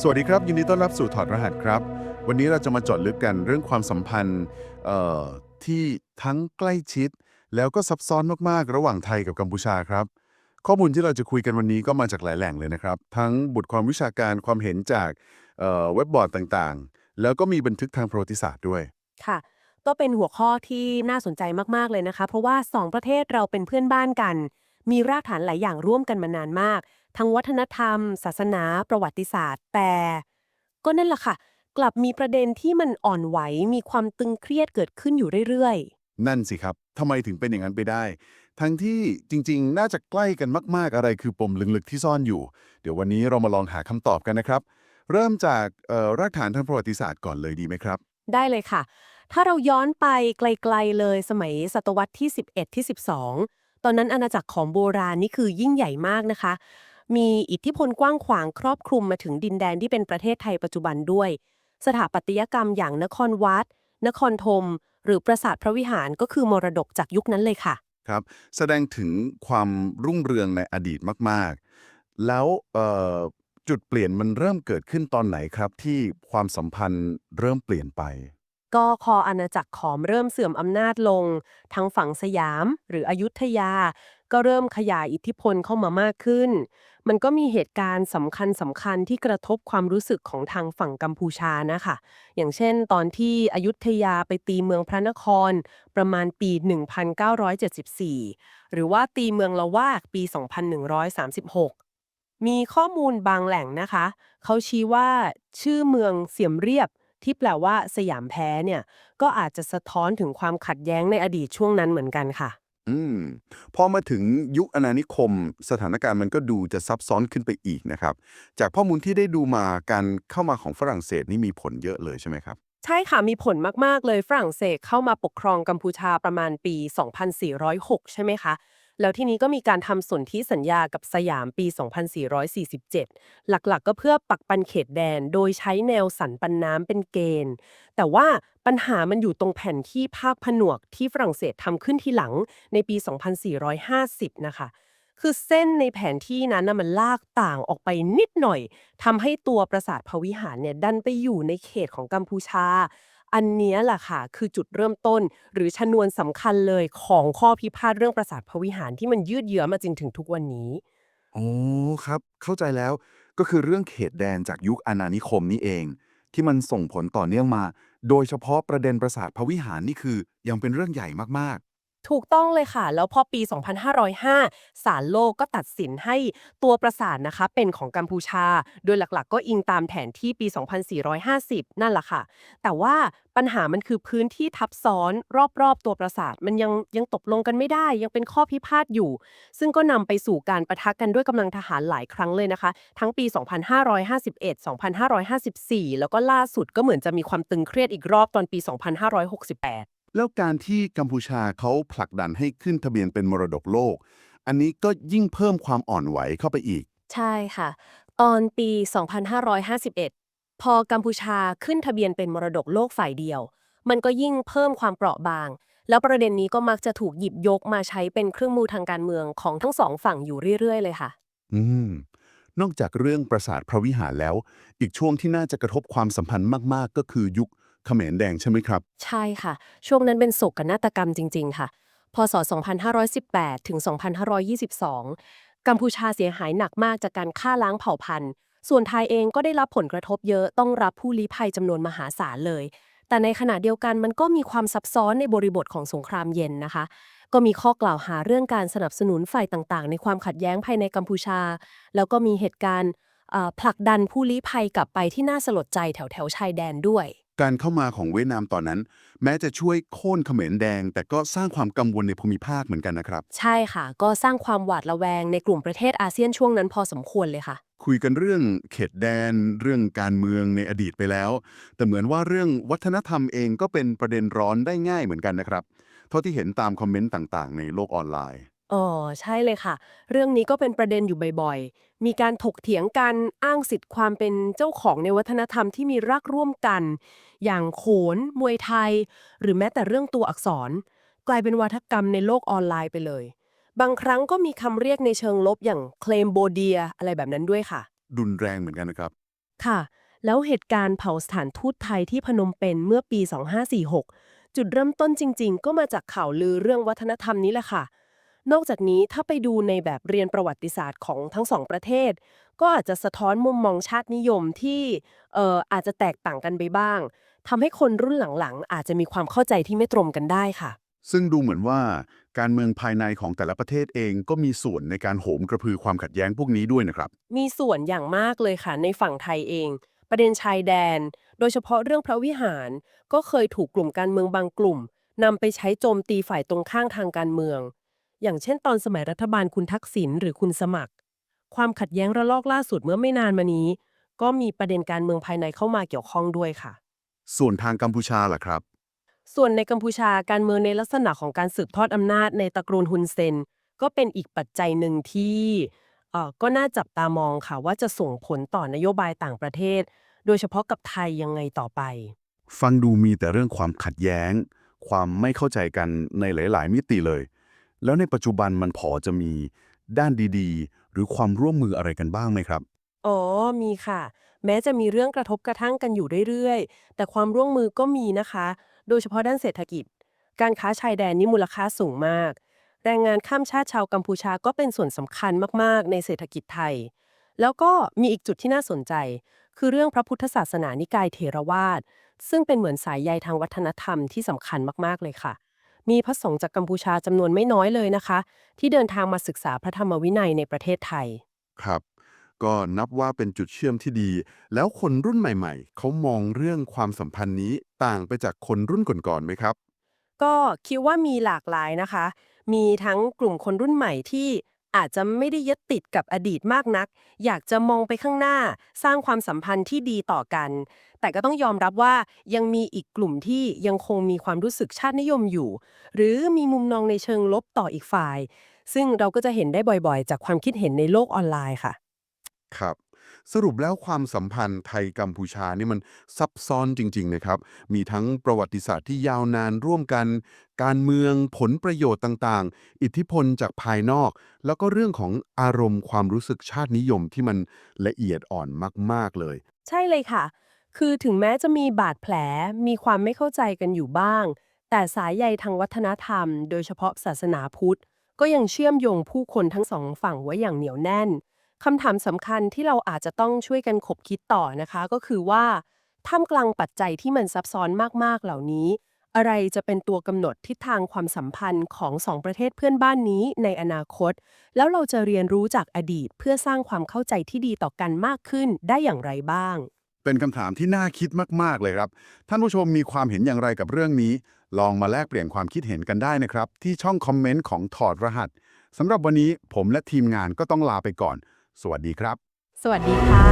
สวัสดีครับ ยินดีต้อนรับสู่ถอดรหัสครับ วันนี้เราจะมาเจาะลึกกันเรื่องความสัมพันธ์ที่ทั้งใกล้ชิด แล้วก็ซับซ้อนมากๆ ระหว่างไทยกับกัมพูชาครับ ข้อมูลที่เราจะคุยกันวันนี้ก็มาจากหลายแหล่งเลยนะครับ ทั้งบทความวิชาการความเห็นจากเอ่อเว็บบอร์ดต่างๆ แล้วก็มีบันทึกทางประวัติศาสตร์ด้วยค่ะก็เป็นหัวข้อที่น่าสนใจมากๆเลยนะคะ เพราะว่า 2 ประเทศเราเป็นเพื่อนบ้านกัน มีรากฐานหลายอย่างร่วมกันมานานมาก ทั้งวัฒนธรรม ศาสนา ประวัติศาสตร์ แต่ก็นั่นแหละค่ะ กลับมีประเด็นที่มันอ่อนไหวมีความตึงเครียดเกิดขึ้นอยู่เรื่อยนั่นสิครับ ทำไมถึงเป็นอย่างนั้นไปได้ ทั้งที่จริงๆ น่าจะใกล้กันมากๆ อะไรคือปมลึกๆ ที่ซ่อนอยู่ เดี๋ยววันนี้เรามาลองหาคำตอบกันนะครับ เริ่มจากเอ่อรากฐานทางประวัติศาสตร์ก่อนเลยดีไหมครับ ๆ ได้เลยค่ะ ถ้าเราย้อนไปไกลๆเลยสมัยศตวรรษที่ 11 ที่ 12 ตอนนั้นอาณาจักรของโบราณนี่คือยิ่งใหญ่มากนะคะ มีอิทธิพลกว้างขวางครอบคลุมมาถึงดินแดนที่เป็นประเทศไทยปัจจุบันด้วย สถาปัตยกรรมอย่างนครวัด นครธม หรือปราสาทพระวิหารก็คือมรดกจากยุคนั้นเลยค่ะ ครับ แสดงถึงความรุ่งเรืองในอดีตมาก ๆ แล้วจุดเปลี่ยนมันเริ่มเกิดขึ้นตอนไหนครับที่ความสัมพันธ์เริ่มเปลี่ยนไป ก็พออาณาจักรขอมเริ่มเสื่อมอำนาจลง ทั้งฝั่งสยามหรืออยุธยา ก็เริ่มขยายอิทธิพลเข้ามามากขึ้น มันก็มีเหตุการณ์สำคัญสำคัญที่กระทบความรู้สึกของทางฝั่งกัมพูชานะคะ อย่างเช่น ตอนที่อยุธยาไปตีเมืองพระนคร ประมาณปี 1974 หรือว่าตีเมืองละวากปี 2136มีข้อมูลบางแหล่งนะคะ เขาชี้ว่าชื่อเมืองเสียมเรียบ ที่แปลว่าสยามแพ้เนี่ย ก็อาจจะสะท้อนถึงความขัดแย้งในอดีตช่วงนั้นเหมือนกันค่ะ อืมพอมาถึงยุคอาณานิคม สถานการณ์มันก็ดูจะซับซ้อนขึ้นไปอีกนะครับ จากข้อมูลที่ได้ดูมาการเข้ามาของฝรั่งเศสนี่มีผลเยอะเลยใช่ไหมครับ ใช่ค่ะ มีผลมาก ๆ เลยฝรั่งเศสเข้ามาปกครองกัมพูชาประมาณปี 2406 ใช่ไหมคะ แล้วที่นี้ก็มีการทำสนธิสัญญากับสยามปี 2447 หลักๆก็เพื่อปักปันเขตแดน โดยใช้แนวสันปันน้ำเป็นเกณฑ์ แต่ว่าปัญหามันอยู่ตรงแผ่นที่ภาคผนวกที่ฝรั่งเศสทำขึ้นทีหลังในปี 2450 นะคะ คือเส้นในแผนที่นั้นนะมันลากต่างออกไปนิดหน่อยทำให้ตัวปราสาทพระวิหารเนี่ยดันไปอยู่ในเขตของกัมพูชา อันเนี้ยแหละค่ะ คือจุดเริ่มต้น หรือชนวนสำคัญเลยของข้อพิพาทเรื่องปราสาทพระวิหารที่มันยืดเยื้อมาจนถึงทุกวันนี้ อ๋อครับ เข้าใจแล้วก็คือเรื่องเขตแดนจากยุคอาณานิคมนี่เอง ที่มันส่งผลต่อเนื่องมา โดยเฉพาะประเด็นปราสาทพระวิหารนี่คือยังเป็นเรื่องใหญ่มาก ถูกต้องเลยค่ะ แล้วพอปี 2505 ศาลโลกก็ตัดสินให้ตัวปราสาทนะคะ เป็นของกัมพูชา โดยหลักๆ ก็อิงตามแผนที่ปี 2450 นั่นแหละค่ะ แต่ว่าปัญหามันคือพื้นที่ทับซ้อนรอบๆ ตัวปราสาทมันยังยังตกลงกันไม่ได้ ยังเป็นข้อพิพาทอยู่ ซึ่งก็นำไปสู่การประทะกันด้วยกำลังทหารหลายครั้งเลยนะคะ ทั้งปี 2551 2554 แล้วก็ล่าสุดก็เหมือนจะมีความตึงเครียดอีกรอบตอนปี 2568 แล้วการที่กัมพูชาเขาผลักดันให้ขึ้นทะเบียนเป็นมรดกโลก อันนี้ก็ยิ่งเพิ่มความอ่อนไหวเข้าไปอีก ใช่ค่ะ ตอนปี 2551 พอกัมพูชาขึ้นทะเบียนเป็นมรดกโลกฝ่ายเดียว มันก็ยิ่งเพิ่มความเปราะบาง แล้วประเด็นนี้ก็มักจะถูกหยิบยกมาใช้เป็นเครื่องมือทางการเมืองของทั้งสองฝั่งอยู่เรื่อยๆ เลยค่ะ อืมนอกจากเรื่องปราสาทพระวิหารแล้ว อีกช่วงที่น่าจะกระทบความสัมพันธ์มาก ๆ ก็คือยุค เขมรแดงใช่ไหมครับ ใช่ค่ะ ช่วงนั้นเป็นโศกนาฏกรรมจริง ๆ ค่ะ พศ 2518 ถึง 2522 กัมพูชาเสียหายหนักมากจากการฆ่าล้างเผ่าพันธุ์ ส่วนไทยเองก็ได้รับผลกระทบเยอะ ต้องรับผู้ลี้ภัยจำนวนมหาศาลเลย แต่ในขณะเดียวกันมันก็มีความซับซ้อนในบริบทของสงครามเย็นนะคะ ก็มีข้อกล่าวหาเรื่องการสนับสนุนฝ่ายต่างๆ ในความขัดแย้งภายในกัมพูชา แล้วก็มีเหตุการณ์ผลักดันผู้ลี้ภัยกลับไปที่น่าสลดใจแถวๆชายแดนด้วย การเข้ามาของเวียดนามตอนนั้น แม้จะช่วยโค่นเขมรแดง แต่ก็สร้างความกังวลในภูมิภาคเหมือนกันนะครับ ใช่ค่ะ ก็สร้างความหวาดระแวงในกลุ่มประเทศอาเซียนช่วงนั้นพอสมควรเลยค่ะ คุยกันเรื่องเขตแดน เรื่องการเมืองในอดีตไปแล้ว แต่เหมือนว่าเรื่องวัฒนธรรมเองก็เป็นประเด็นร้อนได้ง่ายเหมือนกันนะครับเท่าที่เห็นตามคอมเมนต์ต่างๆ ในโลกออนไลน์ อ๋อใช่เลยค่ะ เรื่องนี้ก็เป็นประเด็นอยู่บ่อยๆ มีการถกเถียงกันอ้างสิทธิ์ความเป็นเจ้าของในวัฒนธรรมที่มีรากร่วมกัน อย่างโขน มวยไทย หรือแม้แต่เรื่องตัวอักษร กลายเป็นวัฒกรรมในโลกออนไลน์ไปเลย บางครั้งก็มีคำเรียกในเชิงลบอย่างเคลมโบเดียอะไรแบบนั้นด้วยค่ะ รุนแรงเหมือนกันนะครับ ค่ะ แล้วเหตุการณ์เผาสถานทูตไทยที่พนมเปญเมื่อปี 2546 จุดเริ่มต้นจริง ๆ ก็มาจากข่าวลือเรื่องวัฒนธรรมนี้แหละค่ะ นอกจากนี้ถ้าไปดูในแบบเรียนประวัติศาสตร์ของทั้งสองประเทศ ก็อาจจะสะท้อนมุมมองชาตินิยมที่เอ่ออาจจะแตกต่างกันไปบ้างทำให้คนรุ่นหลังๆ อาจจะมีความเข้าใจที่ไม่ตรงกันได้ค่ะ ซึ่งดูเหมือนว่าการเมืองภายในของแต่ละประเทศเองก็มีส่วนในการโหมกระพือความขัดแย้งพวกนี้ด้วยนะครับ มีส่วนอย่างมากเลยค่ะในฝั่งไทยเอง ประเด็นชายแดน โดยเฉพาะเรื่องพระวิหาร ก็เคยถูกกลุ่มการเมืองบางกลุ่มนำไปใช้โจมตีฝ่ายตรงข้างทางการเมือง อย่างเช่นตอนสมัยรัฐบาลคุณทักษิณหรือคุณสมัคร ความขัดแย้งระลอกล่าสุดเมื่อไม่นานมานี้ ก็มีประเด็นการเมืองภายในเข้ามาเกี่ยวข้องด้วยค่ะ ส่วนทางกัมพูชาล่ะครับ ส่วนในกัมพูชาการเมืองในลักษณะของการสืบทอดอำนาจในตระกูลฮุนเซน ก็เป็นอีกปัจจัยหนึ่งที่เอ่อก็น่าจับตามองค่ะว่าจะส่งผลต่อนโยบายต่างประเทศ โดยเฉพาะกับไทยยังไงต่อไป ฟังดูมีแต่เรื่องความขัดแย้ง ความไม่เข้าใจกันในหลาย ๆ มิติเลย แล้วในปัจจุบันมันพอจะมีด้านดีๆ หรือความร่วมมืออะไรกันบ้างไหมครับ อ๋อ มีค่ะ แม้จะมีเรื่องกระทบกระทั่งกันอยู่เรื่อยๆ แต่ความร่วมมือก็มีนะคะ โดยเฉพาะด้านเศรษฐกิจ การค้าชายแดนนี่มูลค่าสูงมาก แรงงานข้ามชาติชาวกัมพูชาก็เป็นส่วนสำคัญมากๆ ในเศรษฐกิจไทย แล้วก็มีอีกจุดที่น่าสนใจ คือเรื่องพระพุทธศาสนานิกายเถรวาทซึ่งเป็นเหมือนสายใยทางวัฒนธรรมที่สำคัญมากๆเลยค่ะ มีพระสงฆ์จากกัมพูชาจำนวนไม่น้อยเลยนะคะ ที่เดินทางมาศึกษาพระธรรมวินัยในประเทศไทย ครับ ก็นับว่าเป็นจุดเชื่อมที่ดี แล้วคนรุ่นใหม่ๆ เขามองเรื่องความสัมพันธ์นี้ต่างไปจากคนรุ่นก่อนๆไหมครับ ก็คิดว่ามีหลากหลายนะคะ มีทั้งกลุ่มคนรุ่นใหม่ที่ อาจจะไม่ได้ยึดติดกับอดีตมากนัก อยากจะมองไปข้างหน้า สร้างความสัมพันธ์ที่ดีต่อกัน แต่ก็ต้องยอมรับว่ายังมีอีกกลุ่มที่ยังคงมีความรู้สึกชาตินิยมอยู่ หรือมีมุมมองในเชิงลบต่ออีกฝ่าย ซึ่งเราก็จะเห็นได้บ่อยๆ จากความคิดเห็นในโลกออนไลน์ค่ะ ครับ สรุปแล้วความสัมพันธ์ไทยกัมพูชานี่มันซับซ้อนจริง ๆ นะครับ มีทั้งประวัติศาสตร์ที่ยาวนานร่วมกัน การเมืองผลประโยชน์ต่างๆ อิทธิพลจากภายนอก แล้วก็เรื่องของอารมณ์ความรู้สึกชาตินิยมที่มันละเอียดอ่อนมาก ๆ เลย ใช่เลยค่ะ คือถึงแม้จะมีบาดแผล มีความไม่เข้าใจกันอยู่บ้าง แต่สายใยทางวัฒนธรรม โดยเฉพาะศาสนาพุทธ ก็ยังเชื่อมโยงผู้คนทั้งสองฝั่งไว้อย่างเหนียวแน่น คำถามสำคัญที่เราอาจจะต้องช่วยกันขบคิดต่อนะคะ ก็คือว่าท่ามกลางปัจจัยที่มันซับซ้อนมากๆเหล่านี้ อะไรจะเป็นตัวกำหนดทิศทางความสัมพันธ์ของสองประเทศเพื่อนบ้านนี้ในอนาคต แล้วเราจะเรียนรู้จากอดีตเพื่อสร้างความเข้าใจที่ดีต่อกันมากขึ้นได้อย่างไรบ้าง เป็นคำถามที่น่าคิดมาก ๆ เลยครับ ท่านผู้ชมมีความเห็นอย่างไรกับเรื่องนี้ ลองมาแลกเปลี่ยนความคิดเห็นกันได้นะครับ ที่ช่องคอมเมนต์ของถอดรหัสสำหรับวันนี้ผมและทีมงานก็ต้องลาไปก่อน สวัสดีครับ สวัสดีค่ะ